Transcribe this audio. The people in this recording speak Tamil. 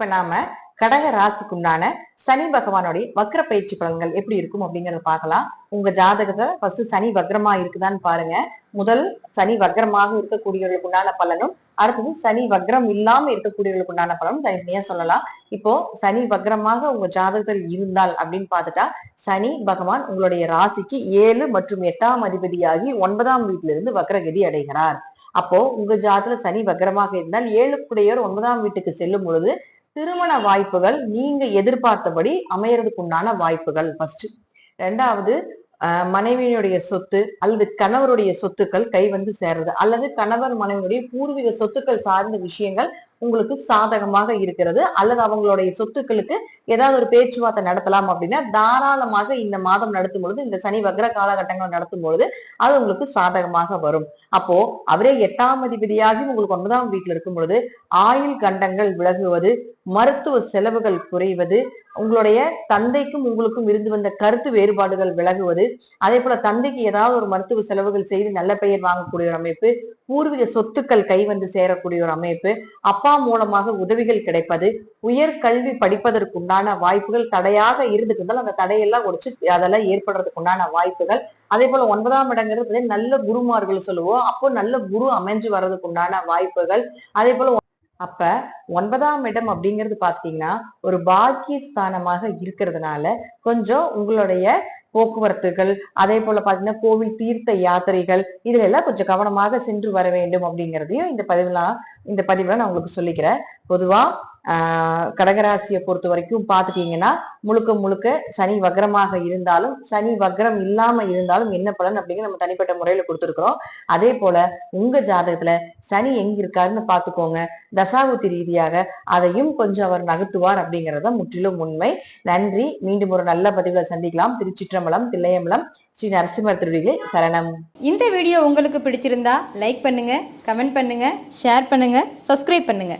இப்ப நாம கடக ராசிக்குண்டான சனி பகவானுடைய வக்ர பயிற்சி பலன்கள் எப்படி இருக்கும் அப்படிங்கறத பாக்கலாம் உங்க ஜாதகத்தை ஃபர்ஸ்ட் சனி வக்ரமா இருக்குதான்னு பாருங்க. முதல் சனி வக்ரமாக இருக்கக்கூடியவர்களுக்கு உண்டான பலனும் அடுத்தது சனி வக்ரம் இல்லாம இருக்கக்கூடியவர்களுக்கு உண்டான பலனும் தனித்தனியா சொல்லலாம். இப்போ சனி வக்ரமாக உங்க ஜாதகத்தில் இருந்தால் அப்படின்னு பார்த்துட்டா சனி பகவான் உங்களுடைய ராசிக்கு ஏழு மற்றும் எட்டாம் அதிபதியாகி ஒன்பதாம் வீட்டிலிருந்து வக்ரகதி அடைகிறார். அப்போ உங்க ஜாதகத்துல சனி வக்ரமாக இருந்தால் ஏழுக்குடையவர் ஒன்பதாம் வீட்டுக்கு செல்லும் பொழுது திருமண வாய்ப்புகள் நீங்க எதிர்பார்த்தபடி அமையறதுக்கு உண்டான வாய்ப்புகள் ஃபர்ஸ்ட் ரெண்டாவது ஆஹ் மனைவியினுடைய சொத்து அல்லது கணவருடைய சொத்துக்கள் கை வந்து சேர்றது அல்லது கணவர் மனைவியுடைய பூர்வீக சொத்துக்கள் சார்ந்த விஷயங்கள் உங்களுக்கு சாதகமாக இருக்கிறது அல்லது அவங்களுடைய சொத்துக்களுக்கு ஏதாவது ஒரு பேச்சுவார்த்தை நடத்தலாம் அப்படின்னா தாராளமாக இந்த மாதம் நடத்தும் பொழுது இந்த சனி வக்ர காலகட்டங்கள் நடத்தும் பொழுது அது உங்களுக்கு சாதகமாக வரும். அப்போ அவரே எட்டாம் அதிபதியாகி உங்களுக்கு ஒன்பதாம் வீட்டுல இருக்கும் பொழுது ஆயுள் கண்டங்கள் விலகுவது மருத்துவ செலவுகள் குறைவது உங்களுடைய தந்தைக்கும் உங்களுக்கும் இருந்து வந்த கருத்து வேறுபாடுகள் விலகுவது அதே போல தந்தைக்கு ஏதாவது ஒரு மருத்துவ செலவுகள் செய்து நல்ல பெயர் வாங்கக்கூடிய ஒரு அமைப்பு பூர்வீக சொத்துக்கள் கை வந்து சேரக்கூடிய ஒரு அமைப்பு அப்பா மூலமாக உதவிகள் கிடைப்பது உயர் கல்வி படிப்பதற்கு உண்டான வாய்ப்புகள் தடையாக இருந்துட்டு அந்த தடையெல்லாம் ஒடிச்சு அதெல்லாம் ஏற்படுறதுக்கு உண்டான வாய்ப்புகள். அதே போல ஒன்பதாம் இடங்கிறது நல்ல குருமார்கள் சொல்லுவோம். அப்போ நல்ல குரு அமைஞ்சு வர்றதுக்கு உண்டான வாய்ப்புகள். அதே போல அப்ப ஒன்பதாம் இடம் அப்படிங்கிறது பாத்தீங்கன்னா ஒரு பாக்கிய ஸ்தானமாக இருக்கிறதுனால கொஞ்சம் உங்களுடைய போக்குவரத்துகள் அதே போல பாத்தீங்கன்னா கோவில் தீர்த்த யாத்திரைகள் இதுல எல்லாம் கொஞ்சம் கவனமாக சென்று வர வேண்டும் அப்படிங்கிறதையும் இந்த பதிவுலாம் இந்த பதிவுல நான் உங்களுக்கு சொல்லிக்கிறேன். பொதுவா கடகராசியை பொறுத்த வரைக்கும் பார்த்துட்டீங்கன்னா முழுக்க முழுக்க சனி வக்ரமாக இருந்தாலும் சனி வக்ரம் இல்லாம இருந்தாலும் என்ன பலன் அப்படிங்கிற நம்ம தனிப்பட்ட முறையில கொடுத்துருக்குறோம். அதே போல உங்க ஜாதகத்துல சனி எங்க இருக்காருன்னு பாத்துக்கோங்க தசாபுத்தி ரீதியாக அதையும் கொஞ்சம் அவர் நகர்த்துவார் அப்படிங்கிறத முற்றிலும் உண்மை. நன்றி. மீண்டும் ஒரு நல்ல பதிவுல சந்திக்கலாம். திருச்சிற்றம்பலம் தில்லையம்பலம் ஸ்ரீ நரசிம்மர் திருவிகளை சரணம். இந்த வீடியோ உங்களுக்கு பிடிச்சிருந்தா லைக் பண்ணுங்க கமெண்ட் பண்ணுங்க ஷேர் பண்ணுங்க சப்ஸ்கிரைப் பண்ணுங்க.